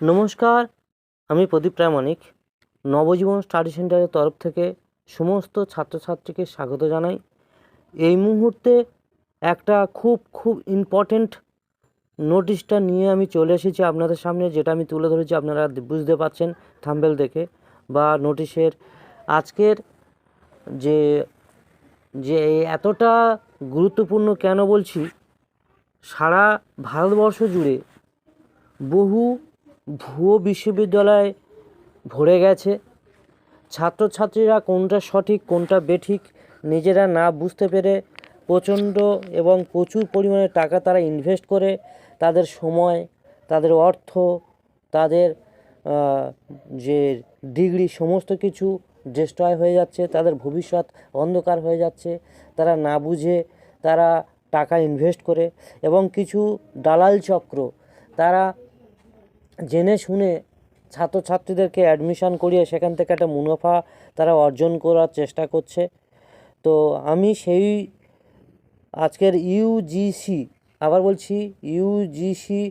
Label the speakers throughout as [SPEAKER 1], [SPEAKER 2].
[SPEAKER 1] নমস্কার, আমি প্রদীপ প্রামাণিক। নবজীবন স্টাডি সেন্টারের তরফ থেকে সমস্ত ছাত্রছাত্রীকে স্বাগত জানাই। এই মুহূর্তে একটা খুব খুব ইম্পর্ট্যান্ট নোটিশটা নিয়ে আমি চলে এসেছি আপনাদের সামনে, যেটা আমি তুলে ধরেছি, আপনারা বুঝতে পারছেন থাম্বেল দেখে বা নোটিশের আজকের যে যে এতটা গুরুত্বপূর্ণ কেন বলছি, সারা ভারতবর্ষ জুড়ে বহু ভুয়ো বিশ্ববিদ্যালয় ভরে গেছে। ছাত্রছাত্রীরা কোনটা সঠিক, কোনটা বেঠিক, নিজেরা না বুঝতে পেরে প্রচণ্ড এবং প্রচুর পরিমাণে টাকা তারা ইনভেস্ট করে তাদের সময়, তাদের অর্থ, তাদের যে ডিগ্রি সমস্ত কিছু ডিস্ট্রয় হয়ে যাচ্ছে, তাদের ভবিষ্যৎ অন্ধকার হয়ে যাচ্ছে, তারা না বুঝে তারা টাকা ইনভেস্ট করে এবং কিছু দালাল চক্র, তারা জেনে শুনে ছাত্রছাত্রীদেরকে অ্যাডমিশান করিয়ে সেখান থেকে একটা মুনাফা তারা অর্জন করার চেষ্টা করছে। তো আমি সেই আজকের ইউজিসি আবার বলছি ইউজিসি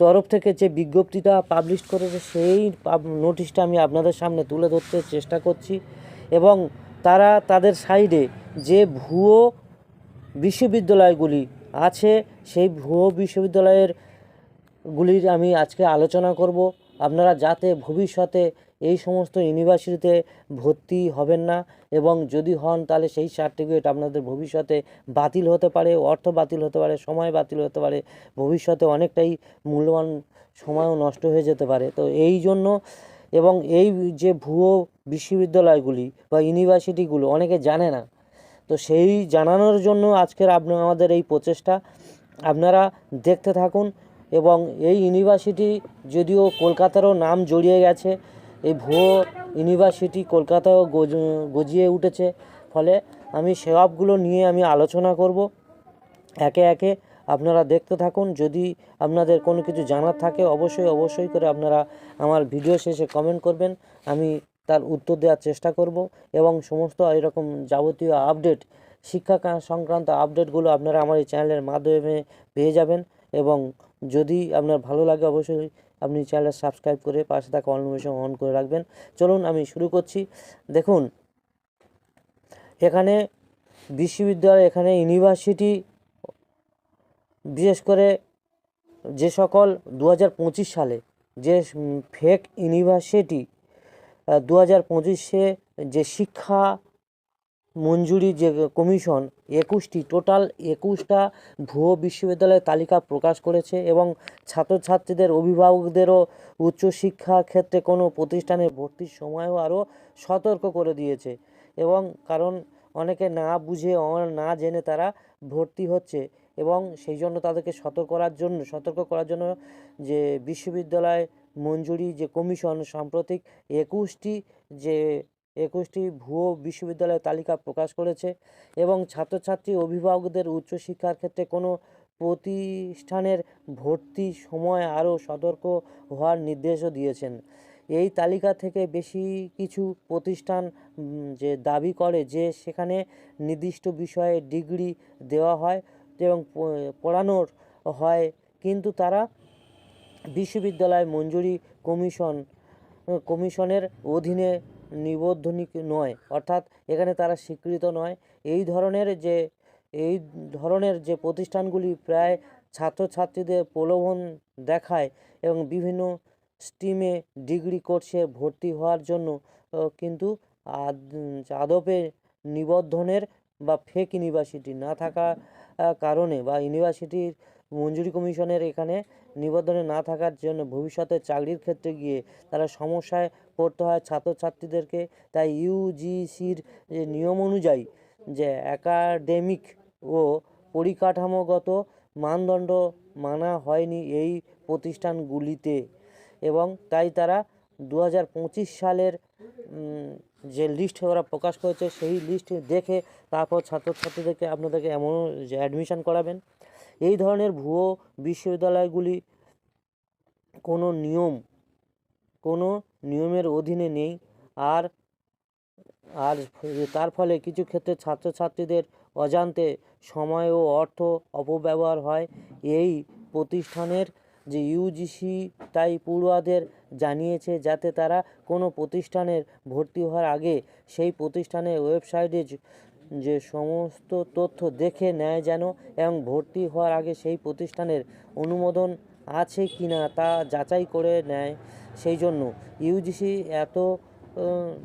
[SPEAKER 1] তরফ থেকে যে বিজ্ঞপ্তিটা পাবলিশ করেছে, সেই নোটিশটা আমি আপনাদের সামনে তুলে ধরতে চেষ্টা করছি এবং তারা তাদের সাইডে যে ভুয়ো বিশ্ববিদ্যালয়গুলি আছে, সেই ভুয়ো বিশ্ববিদ্যালয়ের গুলির আমি আজকে আলোচনা করব। আপনারা যাতে ভবিষ্যতে এই সমস্ত ইউনিভার্সিটিতে ভর্তি হবেন না এবং যদি হন, তাহলে সেই সার্টিফিকেট আপনাদের ভবিষ্যতে বাতিল হতে পারে, অর্থ বাতিল হতে পারে, সময় বাতিল হতে পারে, ভবিষ্যতে অনেকটাই মূল্যবান সময়ও নষ্ট হয়ে যেতে পারে। তো এই জন্য এবং এই যে ভুয়ো বিশ্ববিদ্যালয়গুলি বা ইউনিভার্সিটিগুলো অনেকে জানে না, তো সেই জানানোর জন্য আজকের আপনার আমাদের এই প্রচেষ্টা। আপনারা দেখতে থাকুন এবং এই ইউনিভার্সিটি যদিও কলকাতারও নাম জড়িয়ে গেছে, এই ভুয়ো ইউনিভার্সিটি কলকাতাও গজ- গজিয়ে উঠেছে। ফলে আমি সবগুলো নিয়ে আমি আলোচনা করব। একে একে আপনারা দেখতে থাকুন। যদি আপনাদের কোনো কিছু জানার থাকে, অবশ্যই অবশ্যই করে আপনারা আমার ভিডিও শেষে কমেন্ট করবেন। আমি তার উত্তর দেওয়ার চেষ্টা করব এবং সমস্ত এরকম যাবতীয় আপডেট শিক্ষা সংক্রান্ত আপডেটগুলো আপনারা আমার এই চ্যানেলের মাধ্যমে পেয়ে যাবেন এবং যদি আপনার ভালো লাগে অবশ্যই আপনি চ্যানেলটা সাবস্ক্রাইব করে পাশে থাকা অল নোটিফিকেশন অন করে রাখবেন। চলুন আমি শুরু করছি। দেখুন, এখানে বিশ্ববিদ্যালয়, এখানে ইউনিভার্সিটি বিশেষ করে যে সকল দু হাজার পঁচিশ সালে যে ফেক ইউনিভার্সিটি দু হাজার পঁচিশে যে শিক্ষা মঞ্জুরি যে কমিশন একুশটি, টোটাল একুশটা ভুয়ো বিশ্ববিদ্যালয়ের তালিকা প্রকাশ করেছে এবং ছাত্রছাত্রীদের, অভিভাবকদেরও উচ্চশিক্ষা ক্ষেত্রে কোনো প্রতিষ্ঠানে ভর্তির সময়ও আরও সতর্ক করে দিয়েছে এবং কারণ অনেকে না বুঝে না জেনে তারা ভর্তি হচ্ছে এবং সেই জন্য তাদেরকে সতর্ক করার জন্য, সতর্ক করার জন্য যে বিশ্ববিদ্যালয় মঞ্জুরি যে কমিশন সাম্প্রতিক একুশটি যে একুশটি ভুয়ো বিশ্ববিদ্যালয়ের তালিকা প্রকাশ করেছে এবং ছাত্রছাত্রী অভিভাবকদের উচ্চশিক্ষার ক্ষেত্রে কোনো প্রতিষ্ঠানের ভর্তি সময় আরও সতর্ক হওয়ার নির্দেশও দিয়েছেন। এই তালিকা থেকে বেশি কিছু প্রতিষ্ঠান যে দাবি করে যে সেখানে নির্দিষ্ট বিষয়ে ডিগ্রি দেওয়া হয় এবং পড়ানোর হয়, কিন্তু তারা বিশ্ববিদ্যালয় মঞ্জুরি কমিশন, কমিশনের অধীনে নিবন্ধনিক নয়, অর্থাৎ এখানে তারা স্বীকৃত নয়। এই ধরনের যে, এই ধরনের যে প্রতিষ্ঠানগুলি প্রায় ছাত্রছাত্রীদের প্রলোভন দেখায় এবং বিভিন্ন স্টিমে ডিগ্রি কোর্সে ভর্তি হওয়ার জন্য কিন্তু আদ- আদপে নিবন্ধনের বা ফেক ইউনিভার্সিটি না থাকা কারণে বা ইউনিভার্সিটির মঞ্জুরি কমিশনের এখানে নিবন্ধনে না থাকার জন্য ভবিষ্যতে চাকরির ক্ষেত্রে গিয়ে তারা সমস্যায় পড়তে হয় ছাত্রছাত্রীদেরকে। তাই ইউজিসির যে নিয়ম অনুযায়ী যে একাডেমিক ও পরিকাঠামোগত মানদণ্ড মানা হয়নি এই প্রতিষ্ঠানগুলিতে এবং তাই তারা দু হাজার পঁচিশ সালের যে লিস্ট ওরা প্রকাশ করেছে সেই লিস্ট দেখে তারপর ছাত্রছাত্রীদেরকে আপনাদেরকে এমন যে অ্যাডমিশন করাবেন। এই ধরনের ভুয়ো বিশ্ববিদ্যালয়গুলি কোনো নিয়ম, কোনো নিয়মের অধীনে নেই। আর আর তার ফলে কিছু ক্ষেত্রে ছাত্রছাত্রীদের অজান্তে সময় ও অর্থ অপব্যবহার হয়। এই প্রতিষ্ঠানের যে ইউজিসি তাই পড়ুয়াদের জানিয়েছে যাতে তারা কোনো প্রতিষ্ঠানের ভর্তি হওয়ার আগে সেই প্রতিষ্ঠানের ওয়েবসাইটে যে- সমস্ত তথ্য দেখে নেয় যেন এবং ভর্তি হওয়ার আগে সেই প্রতিষ্ঠানের অনুমোদন আছে কি না তা যাচাই করে নেয়। সেই জন্য ইউজিসি এত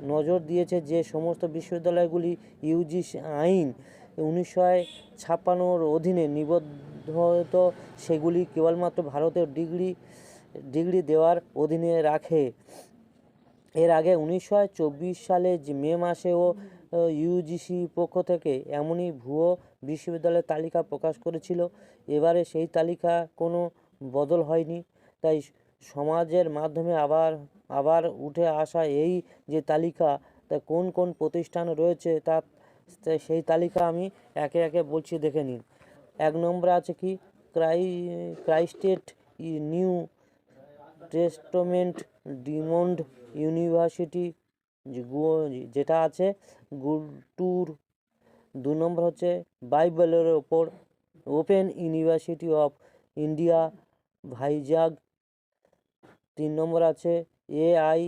[SPEAKER 1] নজর দিয়েছে যে সমস্ত বিশ্ববিদ্যালয়গুলি ইউজিসি আইন উনিশশো ছাপ্পান্নর অধীনে নিবদ্ধত, সেগুলি কেবলমাত্র ভারতের ডিগ্রি ডিগ্রি দেওয়ার অধীনে রাখে। এর আগে উনিশশো চব্বিশ সালে মে মাসেও ইউজিসি পক্ষ থেকে এমনই ভুয়ো বিশ্ববিদ্যালয়ের তালিকা প্রকাশ করেছিল। এবারে সেই তালিকা কোনো বদল হয়নি। তাই সমাজের মাধ্যমে আবার আবার উঠে আসা এই যে তালিকা, তা কোন কোন প্রতিষ্ঠান রয়েছে তা সেই তালিকা আমি একে একে বলছি দেখে নিন। এক নম্বরে আছে কি? Cry, Christ new testament deemed university যেটা আছে গুন্টুর দু নম্বর হচ্ছে বাইবেলের ওপর open university of India, Vizag. তিন নম্বর আছে A I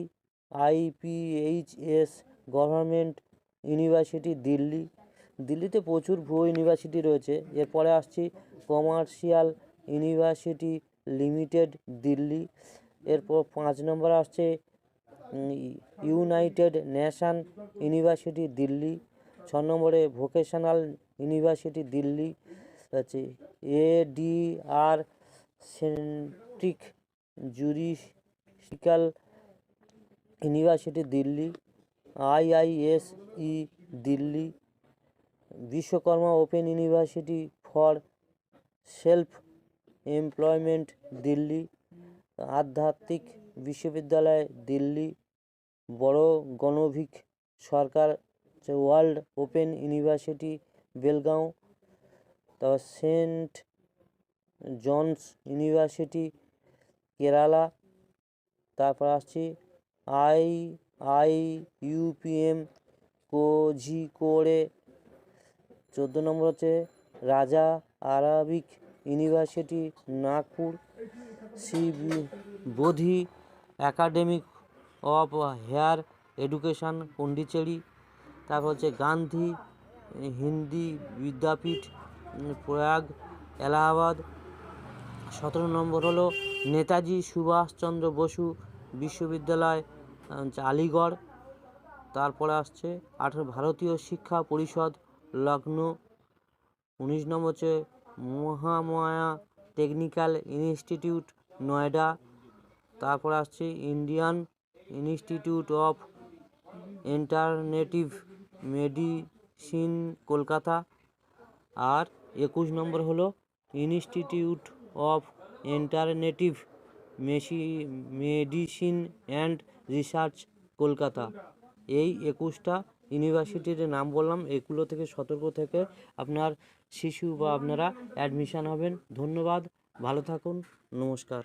[SPEAKER 1] I P H S government university, Delhi. দিল্লিতে প্রচুর ভুয়ো ইউনিভার্সিটি রয়েছে। এরপরে আসছি, কমার্শিয়াল ইউনিভার্সিটি লিমিটেড, দিল্লি। এরপর পাঁচ নম্বর আসছে ইউনাইটেড নেশন ইউনিভার্সিটি দিল্লি ছ নম্বরে ভোকেশনাল ইউনিভার্সিটি দিল্লি আছে A D R centric juristical university Delhi, I I S E Delhi, Vishwakarma open university for self employment Delhi, আধ্যাত্মিক বিশ্ববিদ্যালয় Delhi Badaganvi Sarkar world open university, Belgaum তারপর Saint Johns university, Kerala, তারপর আসছি I I UPM কোঝিকোড়ে, চোদ্দ নম্বর হচ্ছে Raja Arabic university, Nagpur, Sri Bodhi academic of higher education, Pondicherry, তারপর হচ্ছে গান্ধী, হিন্দি বিদ্যাপীঠ, প্রয়াগ, এলাহাবাদ। সতেরো নম্বর হলো নেতাজি সুভাষচন্দ্র বসু বিশ্ববিদ্যালয় আলিগড়। তারপরে আসছে আঠেরো, ভারতীয় শিক্ষা পরিষদ লখনৌ উনিশ নম্বর হচ্ছে মহামায়া টেকনিক্যাল ইনস্টিটিউট, নয়ডা। তারপর আসছে Indian institute of alternative medicine Kolkata. আর একুশ নম্বর হলো ইনস্টিটিউট অফ ইন্টারনেটিভ মেশি, মেডিসিন অ্যান্ড রিসার্চ কলকাতা। এই একুশটা ইউনিভার্সিটির নাম বললাম, এগুলো থেকে সতর্ক থেকে আপনার শিশু বা আপনারা অ্যাডমিশান হবেন। ধন্যবাদ, ভালো থাকুন, নমস্কার।